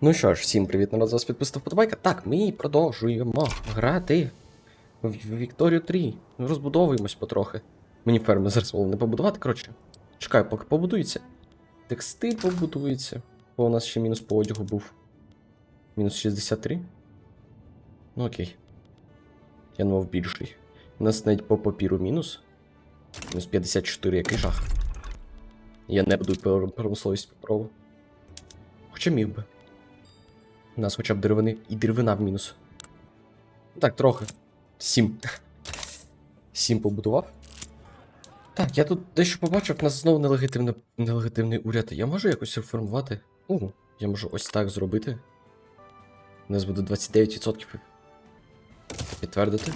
Ну що ж, всім привіт, народ, вас підписав Подобайка. Так, ми продовжуємо грати в Вікторію 3. Розбудовуємось потрохи. Мені ферми зараз було не побудувати, коротше. Чекаю, поки побудується. Текстиль побудується. Бо у нас ще мінус по одягу був. Мінус 63. Ну окей. Я думав більший. У нас навіть по папіру мінус. Мінус 54, який жах. Я не буду промисловість попробував. Хоча міг би. У нас хоча б деревини і деревина в мінус. Так, трохи. Сім. Сім побудував. Так, я тут дещо побачив, в нас знову нелегітимне, нелегітимний уряд. Я можу якось реформувати? У, я можу ось так зробити. У нас буде 29%. Підтвердити.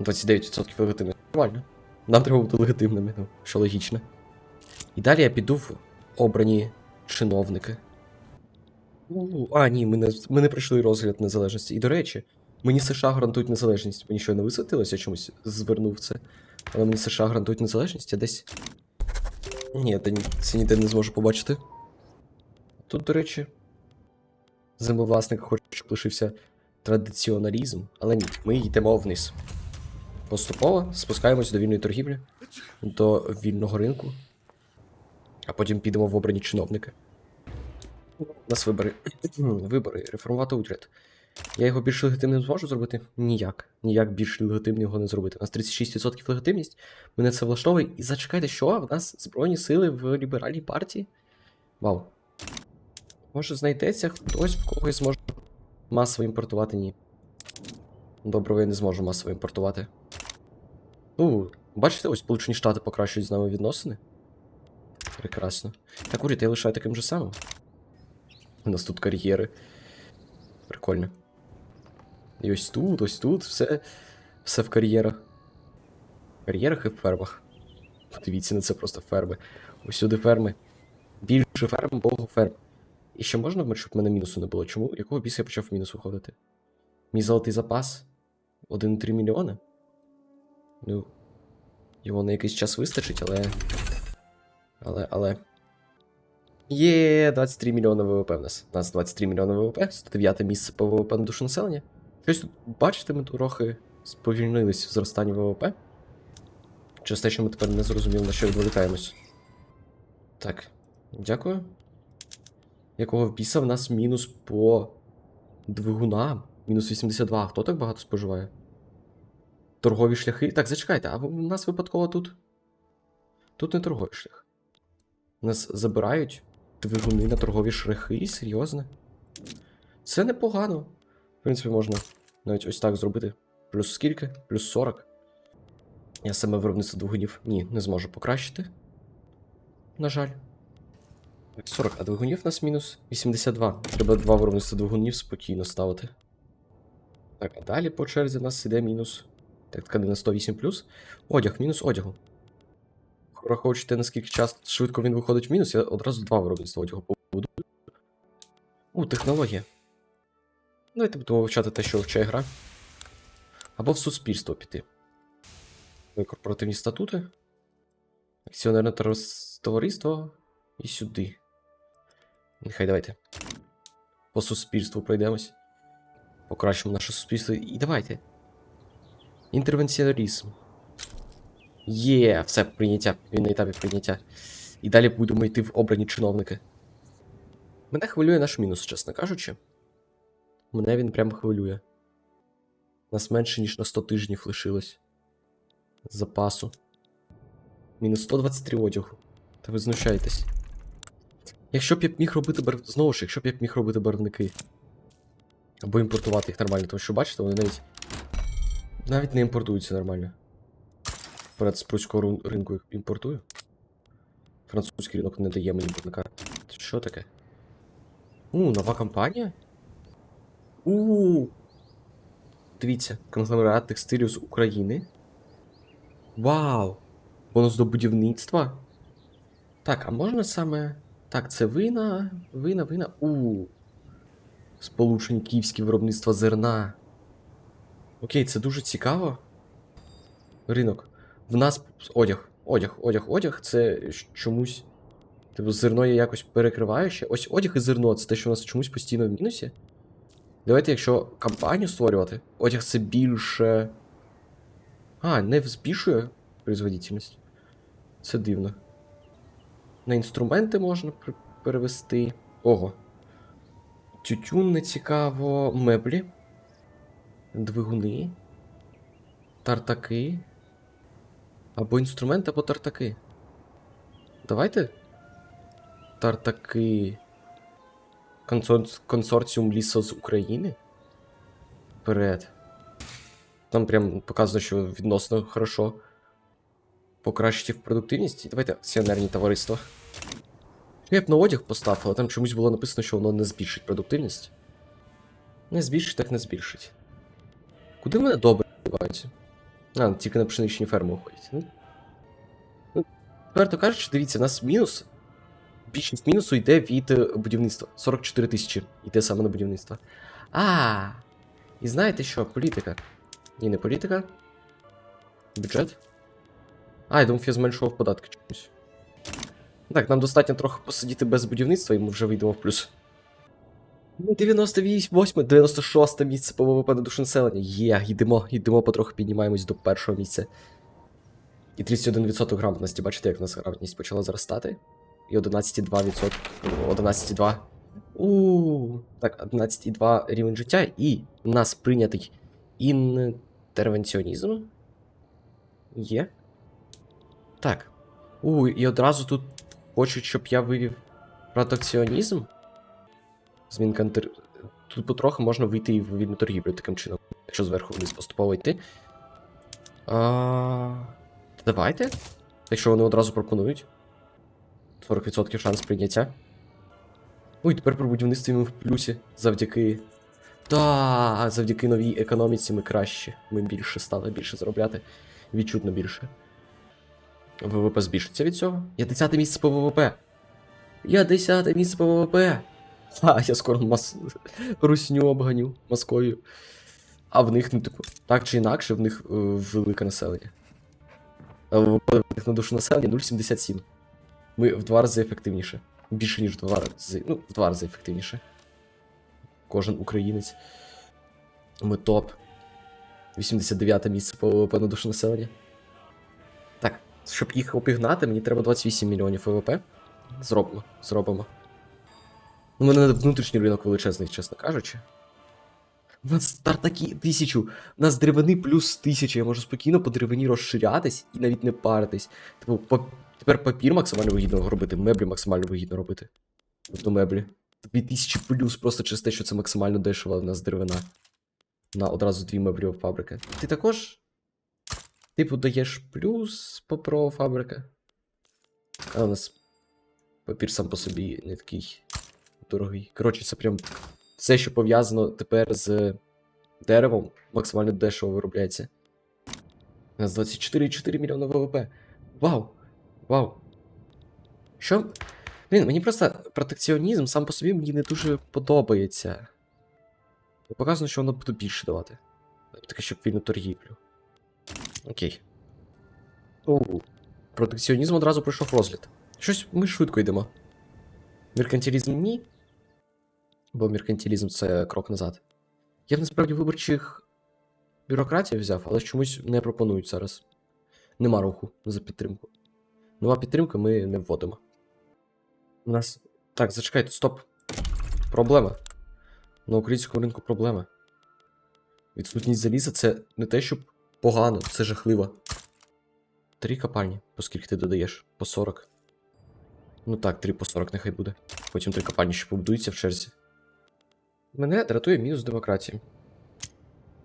29% легітимних. Нормально. Нам треба бути легітимними, ну, що логічно. І далі я піду в обрані чиновники. У, А, ні, ми не, ми не пройшли розгляд незалежності. І до речі, мені США гарантують незалежність. Мені що не висвітилося, чомусь звернув це. Але мені США гарантують незалежність, я десь. Ні- це ніде не зможу побачити. Тут, до речі, землевласник хоче, щоб лишився традиціоналізм, але ні, ми йдемо вниз. Поступово спускаємось до вільної торгівлі, до вільного ринку, а потім підемо в обрані чиновники. У нас вибори. вибори, реформувати уряд. Я його більш легітимним зможу зробити? Ніяк. Ніяк більш легітимним його не зробити. У нас 36% легітимність. Мене це влаштовує. І зачекайте, що? В нас Збройні сили в ліберальній партії? Вау. Може знайдеться хтось, в когось зможе масово імпортувати? Ні. Добре, я не зможу масово імпортувати. У, бачите, ось Сполучені Штати покращують з нами відносини. Прекрасно. Так, уряд, я лишаю таким же самим. У нас тут кар'єри. Прикольно. І ось тут, ось тут, все, все в кар'єрах. В кар'єрах і в фермах. Подивіться на це просто ферми. Усюди ферми. Більше ферм, богу ферм. І ще можна, щоб мене мінусу не було. Чому? Якого біса я почав в мінус виходити? Мій золотий запас 1,3 мільйони. Ну, його на якийсь час вистачить, але. Але, але. Є 23 мільйони ВВП в нас. У нас 23 мільйони ВВП, 109 місце по ВВП на душу населення. Щось тут, бачите, ми трохи сповільнились в зростанні ВВП. Через те, що ми тепер не зрозуміли, на що відволікаємось. Так, дякую. Якого біса в нас мінус по двигунам? Мінус 82. Хто так багато споживає? Торгові шляхи. Так, зачекайте, а в нас випадково тут. Тут не торговий шлях. Нас забирають двигуни на торгові шляхи? Серйозно? Це непогано. В принципі, можна навіть ось так зробити. Плюс скільки? Плюс 40. Я саме виробництво двигунів. Ні, не зможу покращити. На жаль. 40, а двигунів у нас мінус 82. Треба два виробництва двигунів спокійно ставити. Так, а далі по черзі у нас іде мінус. Так, тканина 108 Одяг, мінус одягу. Враховуючи те, наскільки часто швидко він виходить в мінус, я одразу два виробництва одягу побудую. У, технологія. Давайте будемо вивчати те, що вивчає гра. Або в суспільство піти. Ну, Корпоративні статути. Акціонерне товариство. І сюди. Нехай давайте. По суспільству пройдемось. Покращимо наше суспільство. І давайте. Інтервенціоналізм. Є, все, прийняття. Він на етапі прийняття. І далі будемо йти в обрані чиновники. Мене хвилює наш мінус, чесно кажучи. Мене він прям хвилює. Нас менше, ніж на 100 тижнів лишилось. Запасу. Мінус 123 одягу. Та ви знущаєтесь. Якщо б я міг робити бар... Знову ж, якщо б я міг робити барвники. Або імпортувати їх нормально, тому що бачите, вони навіть. Навіть не імпортуються нормально. Вперед з пруського ринку імпортую. Французький ринок не дає мені барвника. Що таке? У, нова компанія? У. Дивіться, конгломерат текстилів з України. Вау! Бонус до будівництва. Так, а можна саме. Так, це вина, вина, вина. У. Сполучені київські виробництва зерна. Окей, це дуже цікаво. Ринок. В нас одяг. Одяг, одяг, одяг. Це чомусь Типу, зерно я якось перекриваю ще. Ось одяг і зерно це те, що у нас чомусь постійно в мінусі. Давайте, якщо кампанію створювати, одяг це більше. А, не збільшує производительність. Це дивно. На інструменти можна пер- перевести. Ого. Тютюн не цікаво. Меблі. Двигуни. Тартаки. Або інструмент, або тартаки. Давайте. Тартаки. Консор... Консорціум лісо з України. Вперед. Там прям показано, що відносно хорошо покращити продуктивність. Давайте акціонерні товариства. Я б на одяг поставив, але там чомусь було написано, що воно не збільшить продуктивність. Не збільшить, так не збільшить. Куди мене добре діваються? А, тільки на пшеничні ферми уходять. Ну, ну, відверто кажучи, дивіться, у нас мінус. Більшість мінусу йде від е, будівництва. 44 тисячі йде саме на будівництво. А. І знаєте що? Політика. Ні, не політика. Бюджет. А, я думав, я зменшував податки чомусь. Так, нам достатньо трохи посидіти без будівництва, і ми вже вийдемо в плюс. Ну, 98, 96 місце по ВВП на душу населення. Є, йдемо, йдемо, потроху піднімаємось до першого місця. І 31% грамотності, бачите, як у нас грамотність почала зростати. І 11,2%. 11,2. У Так, 11,2 рівень життя, і у нас прийнятий інтервенціонізм. Є. Так. У, і одразу тут хочуть, щоб я вивів протекціонізм. Змінка інтер... Тут потроху можна вийти і в вільну торгівлю таким чином, якщо зверху вниз поступово йти. А... Давайте. Якщо вони одразу пропонують. 40% шанс прийняття. Ой, тепер при будівництві ми в плюсі. Завдяки. Та, завдяки новій економіці ми краще. Ми більше стали більше заробляти. Відчутно більше. ВВП збільшиться від цього. Я 10 місце по ВВП. Я 10 місце по ВВП. А, я скоро мас... русню обганю Москвою. А в них, ну, типу, так чи інакше, в них е, велике населення. А в них на душу населення 0,77. Ми в два рази ефективніше. Більше, ніж в два рази. Ну, в два рази ефективніше. Кожен українець. Ми топ. 89 місце по ВВП на душу населення. Так, щоб їх обігнати, мені треба 28 мільйонів ВВП. Зробимо, зробимо. У мене внутрішній ринок величезний, чесно кажучи. У нас стартаки тисячу, у нас деревини плюс тисяча. Я можу спокійно по деревині розширятись і навіть не паритись. Типу, по... тепер папір максимально вигідно робити, меблі максимально вигідно робити. Тобто меблі. 2000 плюс просто через те, що це максимально дешево в нас деревина. На одразу дві меблі фабрики. Ти також. Типу даєш плюс по фабрика. А у нас папір сам по собі не такий дорогий. Коротше, це прям все, що пов'язано тепер з деревом, максимально дешево виробляється. У нас 24,4 мільйона ВВП. Вау! Вау! Що? Блін, мені просто протекціонізм сам по собі мені не дуже подобається. Показано, що воно буде більше давати. Таке, щоб вільну торгівлю. Окей. Оу. Протекціонізм одразу пройшов розгляд. Щось ми швидко йдемо. Меркантилізм ні. Бо меркантилізм це крок назад. Я б насправді виборчих бюрократів взяв, але чомусь не пропонують зараз. Нема руху за підтримку. Нема підтримки, ми не вводимо. У нас. Так, зачекайте, стоп. Проблема. На українському ринку проблема. Відсутність заліза це не те, щоб погано, це жахливо. Три копальні, по ти додаєш? По 40. Ну так, 3 по 40 нехай буде. Потім три копальні ще побудуються в черзі. Мене дратує мінус демократії.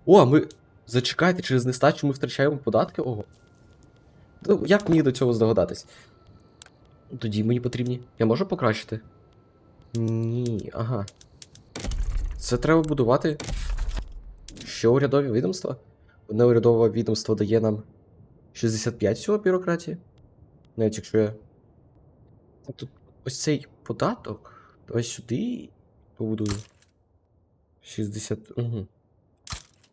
О, а ми. Зачекайте, через нестачу ми втрачаємо податки? Ого. Ну, як мені до цього здогадатись? Тоді мені потрібні. Я можу покращити? Ні, ага. Це треба будувати. Що урядові відомства? Одне урядове відомство дає нам 65 всього бюрократії. Навіть якщо я. Тут ось цей податок. Ось сюди побудую. 60. Угу.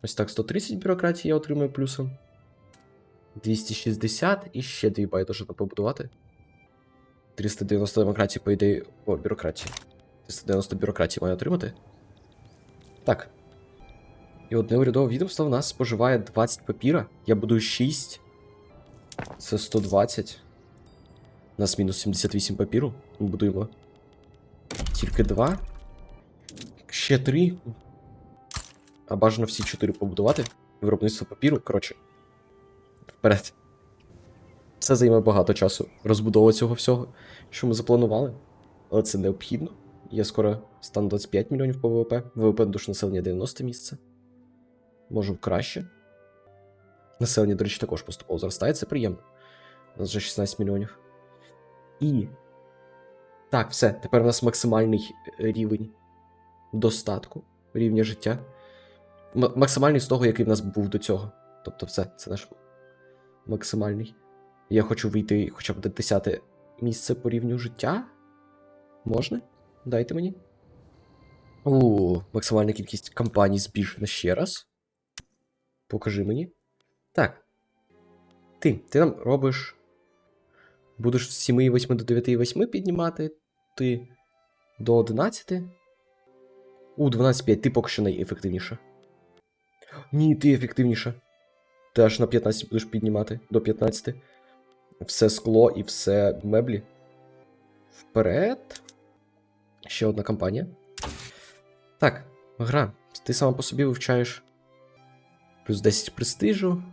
Ось так, 130 бюрократії я отримую плюсом. 260 і ще дві байдуже побудувати. 390 демократії, по ідеї. О, бюрократії. 390 бюрократії має отримати. Так. І одне урядове відомство в нас споживає 20 папіра. Я будую 6. Це 120. У нас мінус 78 папіру. Ми будуємо. Тільки 2. Ще 3. А бажано всі 4 побудувати. Виробництво папіру. Коротше. Вперед. Це займе багато часу. Розбудова цього всього, що ми запланували. Але це необхідно. Я скоро стану 25 мільйонів по ВВП. ВВП на душу населення 90 місце. Можу краще. Населення, до речі, також поступово зростає, це приємно. У нас вже 16 мільйонів. І. Так, все. Тепер у нас максимальний е, рівень достатку, рівня життя. М- максимальний з того, який в нас був до цього. Тобто, все, це наш максимальний. Я хочу вийти хоча б на 10 місце по рівню життя. Можна? Дайте мені. У, максимальна кількість кампаній збільшена ще раз. Покажи мені. Так. Ти, ти нам робиш. Будеш з 7,8 до 9,8 піднімати. Ти до 11. У, 12,5, ти поки що найефективніша. Ні, ти ефективніша. Ти аж на 15 будеш піднімати до 15. Все скло і все меблі. Вперед. Ще одна кампанія. Так, гра. Ти сама по собі вивчаєш плюс 10 престижу.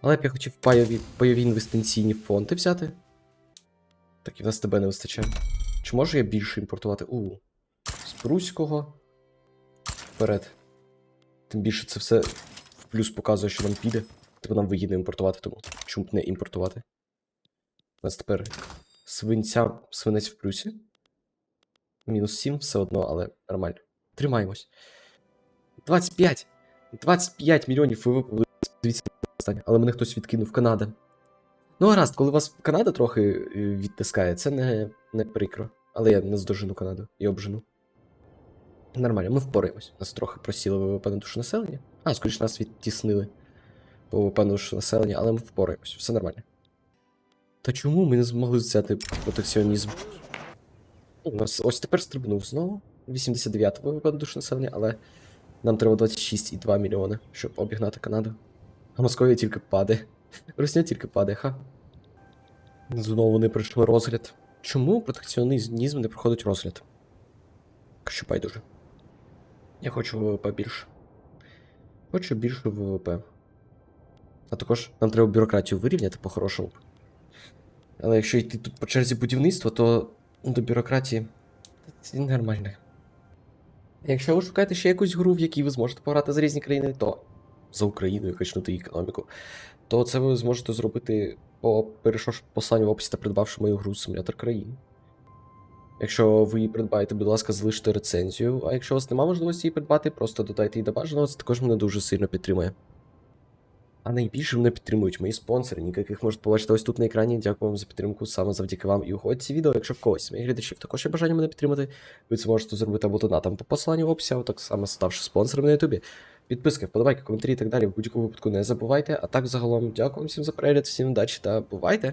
Але б я хотів пайові, пайові інвестиційні фонди взяти. Так і в нас тебе не вистачає. Чи можу я більше імпортувати? У. З Пруського. Вперед. Тим більше це все в плюс показує, що нам піде. Типу нам вигідно імпортувати, тому чому б не імпортувати. У нас тепер свинця, свинець в плюсі. Мінус 7 все одно, але нормально. Тримаємось. 25! 25 мільйонів ВВП. Дивіться. Але мене хтось відкинув Канада. Ну, гаразд, коли вас Канада трохи е, відтискає, це не, не прикро. Але я не здожену Канаду і обжену. Нормально, ми впораємось. Нас трохи просіли ВВП на душу населення. А, скоріше нас відтіснили по ВВП на душу населення, але ми впораємось, все нормально. Та чому ми не змогли взяти протекціонізм? У нас ось тепер стрибнув знову. 89 ВВП на душу населення, але нам треба 26,2 мільйони, щоб обігнати Канаду. А Московія тільки падає. Росія тільки падає, ха. Знову не пройшли розгляд. Чому протекціонізм не проходить розгляд? Що байдуже. Я хочу ВВП більше. Хочу більше ВВП. А також нам треба бюрократію вирівняти по-хорошому. Але якщо йти тут по черзі будівництва, то до бюрократії це нормально. Якщо ви шукаєте ще якусь гру, в якій ви зможете пограти за різні країни, то за Україною качнути її економіку, то це ви зможете зробити по перейшовши посланню в описі та придбавши мою гру Симулятор країн. Якщо ви її придбаєте, будь ласка, залиште рецензію. А якщо у вас немає можливості її придбати, просто додайте її до бажаного, це також мене дуже сильно підтримує. А найбільше мене підтримують мої спонсори, яких можете побачити ось тут на екрані. Дякую вам за підтримку саме завдяки вам і уходять ці відео. Якщо в когось моїх глядачів також є бажання мене підтримати, ви це можете зробити або донатом по посиланню в описі, або так само ставши спонсором на Ютубі. Підписки, вподобайки, коментарі і так далі. В будь-якому випадку не забувайте. А так загалом дякую всім за перегляд, всім удачі та бувайте!